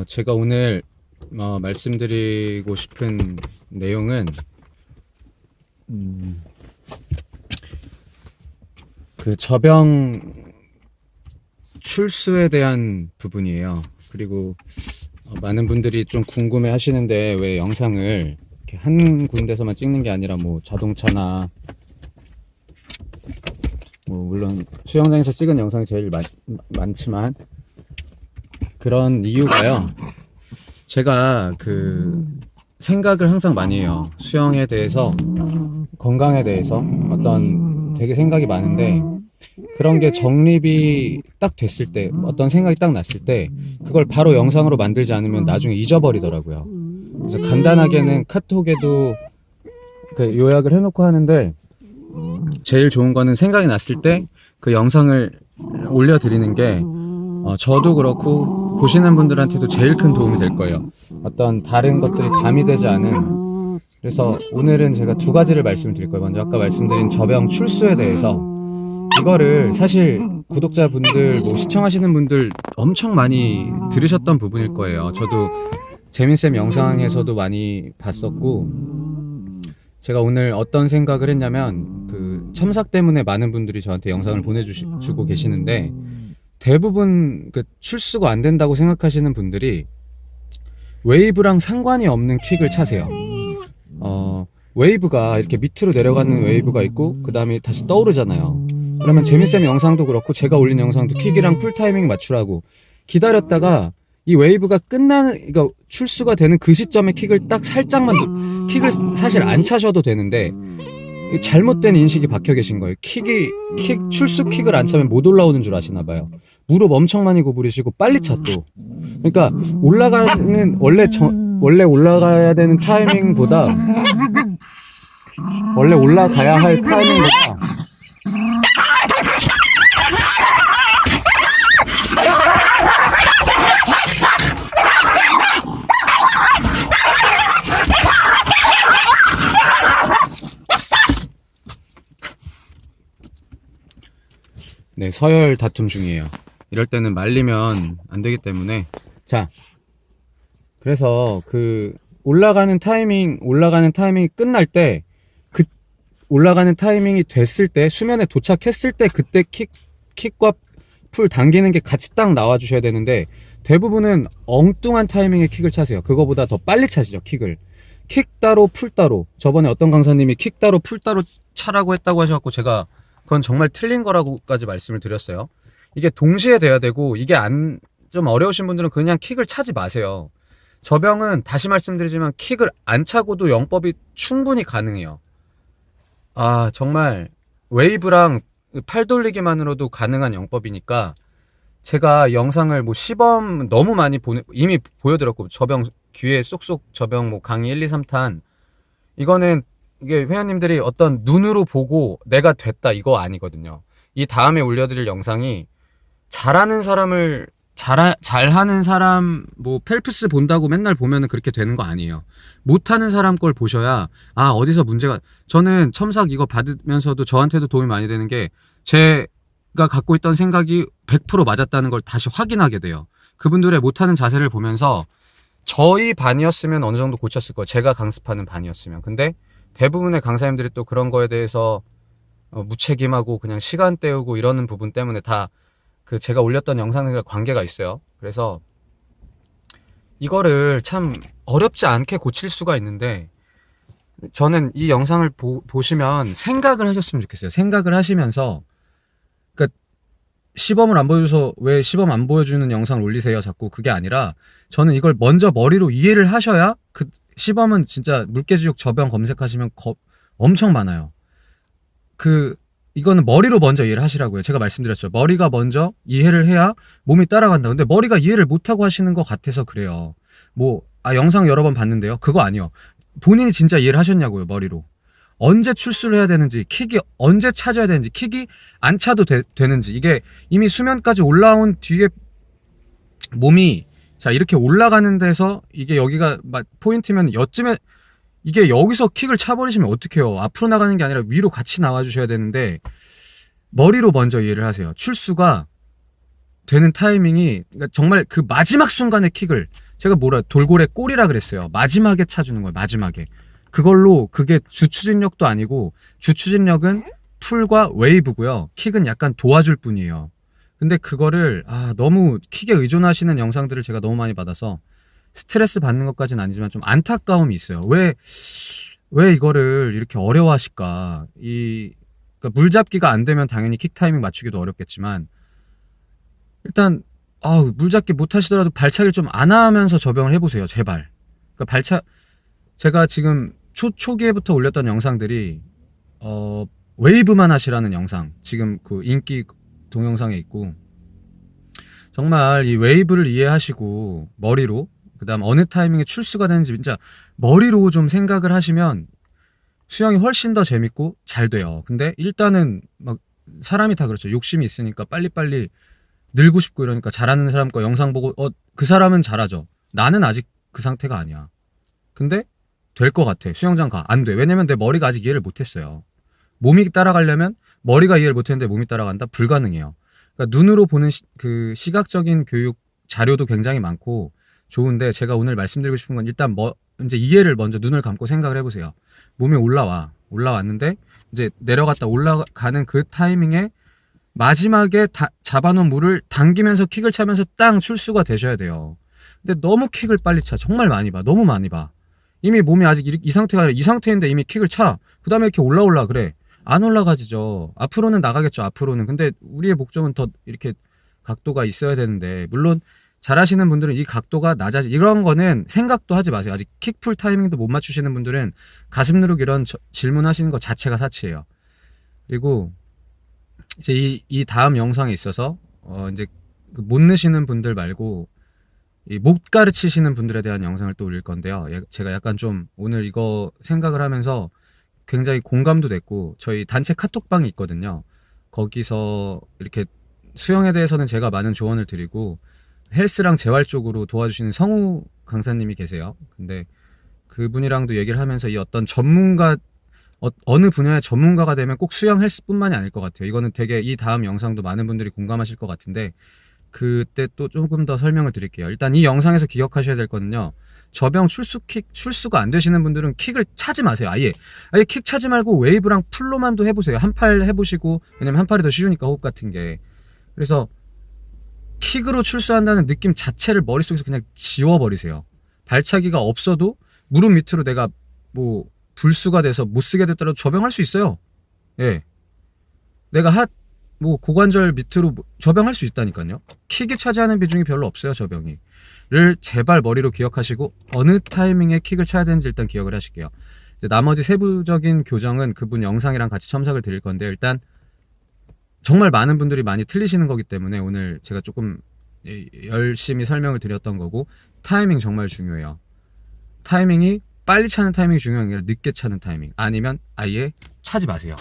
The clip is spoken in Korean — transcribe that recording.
어, 제가 오늘 어, 말씀드리고 싶은 내용은 음, 그 저병 출수에 대한 부분이에요. 그리고 어, 많은 분들이 좀 궁금해 하시는데 왜 영상을 한 군데서만 찍는 게 아니라 뭐 자동차나 뭐 물론 수영장에서 찍은 영상이 제일 많, 많지만 그런 이유가요. 제가 그 생각을 항상 많이 해요. 수영에 대해서, 건강에 대해서 어떤 되게 생각이 많은데 그런 게 정립이 딱 됐을 때, 어떤 생각이 딱 났을 때 그걸 바로 영상으로 만들지 않으면 나중에 잊어버리더라고요. 그래서 간단하게는 카톡에도 그 요약을 해놓고 하는데 제일 좋은 거는 생각이 났을 때 그 영상을 올려드리는 게 어, 저도 그렇고 보시는 분들한테도 제일 큰 도움이 될 거예요. 어떤 다른 것들이 가미되지 않은 그래서 오늘은 제가 두 가지를 말씀드릴 거예요. 먼저 아까 말씀드린 저병 출수에 대해서 이거를 사실 구독자분들 뭐 시청하시는 분들 엄청 많이 들으셨던 부분일 거예요. 저도 재민쌤 영상에서도 많이 봤었고 제가 오늘 어떤 생각을 했냐면 그 첨삭 때문에 많은 분들이 저한테 영상을 보내주고 계시는데 대부분 그 출수가 안 된다고 생각하시는 분들이 웨이브랑 상관이 없는 킥을 차세요. 어, 웨이브가 이렇게 밑으로 내려가는 웨이브가 있고 그 다음에 다시 떠오르잖아요. 그러면 재민쌤 영상도 그렇고 제가 올린 영상도 킥이랑 풀 타이밍 맞추라고 기다렸다가 이 웨이브가 끝나는 그러니까 출수가 되는 그 시점에 킥을 딱 살짝만 누- 킥을 사실 안 차셔도 되는데 이 잘못된 인식이 박혀 계신 거예요. 킥이 킥 출수 킥을 안 차면 못 올라오는 줄 아시나 봐요. 무릎 엄청 많이 구부리시고 빨리 차 또. 그러니까 올라가는 원래 저, 원래 올라가야 되는 타이밍보다 원래 올라가야 할 타이밍보다 네, 서열 다툼 중이에요. 이럴 때는 말리면 안 되기 때문에. 자. 그래서 그 올라가는 타이밍, 올라가는 타이밍이 끝날 때, 그 올라가는 타이밍이 됐을 때, 수면에 도착했을 때 그때 킥, 킥과 풀 당기는 게 같이 딱 나와 주셔야 되는데, 대부분은 엉뚱한 타이밍에 킥을 차세요. 그거보다 더 빨리 차시죠, 킥을. 킥 따로, 풀 따로. 저번에 어떤 강사님이 킥 따로, 풀 따로 차라고 했다고 하셔갖고 제가 그건 정말 틀린 거라고까지 말씀을 드렸어요. 이게 동시에 돼야 되고 이게 안 좀 어려우신 분들은 그냥 킥을 차지 마세요. 저병은 다시 말씀드리지만 킥을 안 차고도 영법이 충분히 가능해요. 아 정말 웨이브랑 팔 돌리기만으로도 가능한 영법이니까 제가 영상을 뭐 시범 너무 많이 보내 이미 보여드렸고 저병 귀에 쏙쏙 저병 뭐 강의 1, 2, 3탄 이거는 이게 회원님들이 어떤 눈으로 보고 내가 됐다 이거 아니거든요. 이 다음에 올려드릴 영상이 잘하는 사람을 잘 잘하는 사람 뭐 펠프스 본다고 맨날 보면은 그렇게 되는 거 아니에요. 못하는 사람 걸 보셔야 아 어디서 문제가 저는 첨삭 이거 받으면서도 저한테도 도움이 많이 되는 게 제가 갖고 있던 생각이 100% 맞았다는 걸 다시 확인하게 돼요. 그분들의 못하는 자세를 보면서 저희 반이었으면 어느 정도 고쳤을 거예요. 제가 강습하는 반이었으면. 근데 대부분의 강사님들이 또 그런 거에 대해서 어, 무책임하고 그냥 시간 때우고 이러는 부분 때문에 다 그 제가 올렸던 영상들과 관계가 있어요. 그래서 이거를 참 어렵지 않게 고칠 수가 있는데 저는 이 영상을 보, 보시면 생각을 하셨으면 좋겠어요. 생각을 하시면서 그러니까 시범을 안 보여줘서 왜 시범 안 보여주는 영상을 올리세요? 자꾸 그게 아니라 저는 이걸 먼저 머리로 이해를 하셔야 그 시범은 진짜 물개지육 저병 검색하시면 거- 엄청 많아요. 그 이거는 머리로 먼저 이해를 하시라고요. 제가 말씀드렸죠. 머리가 먼저 이해를 해야 몸이 따라간다. 근데 머리가 이해를 못하고 하시는 것 같아서 그래요. 뭐, 아, 영상 여러 번 봤는데요. 그거 아니요. 본인이 진짜 이해를 하셨냐고요, 머리로. 언제 출수를 해야 되는지, 킥이 언제 찾아야 되는지, 킥이 안 차도 되, 되는지, 이게 이미 수면까지 올라온 뒤에 몸이 자, 이렇게 올라가는 데서 이게 여기가 막 포인트면 여쯤에 이게 여기서 킥을 차버리시면 어떡해요. 앞으로 나가는 게 아니라 위로 같이 나와 주셔야 되는데 머리로 먼저 이해를 하세요. 출수가 되는 타이밍이 그러니까 정말 그 마지막 순간에 킥을 제가 뭐라 돌고래 꼬리라 그랬어요. 마지막에 차주는 거예요. 마지막에. 그걸로 그게 주추진력도 아니고 주추진력은 풀과 웨이브고요. 킥은 약간 도와줄 뿐이에요. 근데 그거를 아 너무 킥에 의존하시는 영상들을 제가 너무 많이 받아서 스트레스 받는 것까지는 아니지만 좀 안타까움이 있어요. 왜 왜 이거를 이렇게 어려워하실까? 이 그러니까 물 잡기가 안 되면 당연히 킥 타이밍 맞추기도 어렵겠지만 일단 아, 물 잡기 못 하시더라도 발차기를 좀 안 하면서 접영을 해보세요, 제발. 그러니까 발차 제가 지금 초 초기에부터 올렸던 영상들이 어 웨이브만 하시라는 영상 지금 그 인기 동영상에 있고 정말 이 웨이브를 이해하시고 머리로 그다음 어느 타이밍에 출수가 되는지 진짜 머리로 좀 생각을 하시면 수영이 훨씬 더 재밌고 잘 돼요. 근데 일단은 막 사람이 다 그렇죠. 욕심이 있으니까 빨리빨리 늘고 싶고 이러니까 잘하는 사람 거 영상 보고 어 그 사람은 잘하죠. 나는 아직 그 상태가 아니야. 근데 될 것 같아. 수영장 가. 안 돼. 왜냐면 내 머리가 아직 이해를 못 했어요. 몸이 따라가려면 머리가 이해를 못 했는데 몸이 따라간다? 불가능해요. 그러니까 눈으로 보는 시, 그 시각적인 교육 자료도 굉장히 많고 좋은데 제가 오늘 말씀드리고 싶은 건 일단 뭐 이제 이해를 먼저 눈을 감고 생각을 해보세요. 몸이 올라와 올라왔는데 이제 내려갔다 올라가는 그 타이밍에 마지막에 다- 잡아놓은 물을 당기면서 킥을 차면서 땅 출수가 되셔야 돼요. 근데 너무 킥을 빨리 차. 정말 많이 봐. 너무 많이 봐. 이미 몸이 아직 이, 이 상태가 아니라 이 상태인데 이미 킥을 차. 그 다음에 이렇게 올라올라 그래. 안 올라가지죠. 앞으로는 나가겠죠. 앞으로는. 근데 우리의 목적은 더 이렇게 각도가 있어야 되는데 물론 잘하시는 분들은 이 각도가 낮아 이런 거는 생각도 하지 마세요. 아직 킥풀 타이밍도 못 맞추시는 분들은 가슴 누르기 이런 저- 질문하시는 것 자체가 사치예요. 그리고 이제 이, 이 다음 영상에 있어서 어 이제 그못 넣으시는 분들 말고 이못 가르치시는 분들에 대한 영상을 또 올릴 건데요. 예- 제가 약간 좀 오늘 이거 생각을 하면서 굉장히 공감도 됐고 저희 단체 카톡방이 있거든요. 거기서 이렇게 수영에 대해서는 제가 많은 조언을 드리고 헬스랑 재활 쪽으로 도와주시는 성우 강사님이 계세요. 근데 그분이랑도 얘기를 하면서 이 어떤 전문가 어, 느 분야의 전문가가 되면 꼭 수영 헬스뿐만이 아닐 것 같아요. 이거는 되게 이 다음 영상도 많은 분들이 공감하실 것 같은데 그때 또 조금 더 설명을 드릴게요. 일단 이 영상에서 기억하셔야 될 거는요. 저병 출수 킥 출수가 안 되시는 분들은 킥을 차지 마세요. 아예 아예 킥 차지 말고 웨이브랑 풀로만도 해보세요. 한 팔 해보시고 왜냐면 한 팔이 더 쉬우니까 호흡 같은 게 그래서 킥으로 출수한다는 느낌 자체를 머릿속에서 그냥 지워버리세요. 발차기가 없어도 무릎 밑으로 내가 뭐 불수가 돼서 못 쓰게 됐더라도 저병할 수 있어요. 예. 내가 핫, 뭐 고관절 밑으로 뭐- 저병할 수 있다니까요. 킥이 차지하는 비중이 별로 없어요, 저병이. 를 제발 머리로 기억하시고 어느 타이밍에 킥을 차야 되는지 일단 기억을 하실게요. 이제 나머지 세부적인 교정은 그분 영상이랑 같이 첨삭을 드릴 건데 일단 정말 많은 분들이 많이 틀리시는 거기 때문에 오늘 제가 조금 예, 열심히 설명을 드렸던 거고 타이밍 정말 중요해요. 타이밍이 빨리 차는 타이밍이 중요한 게 아니라 늦게 차는 타이밍 아니면 아예 차지 마세요.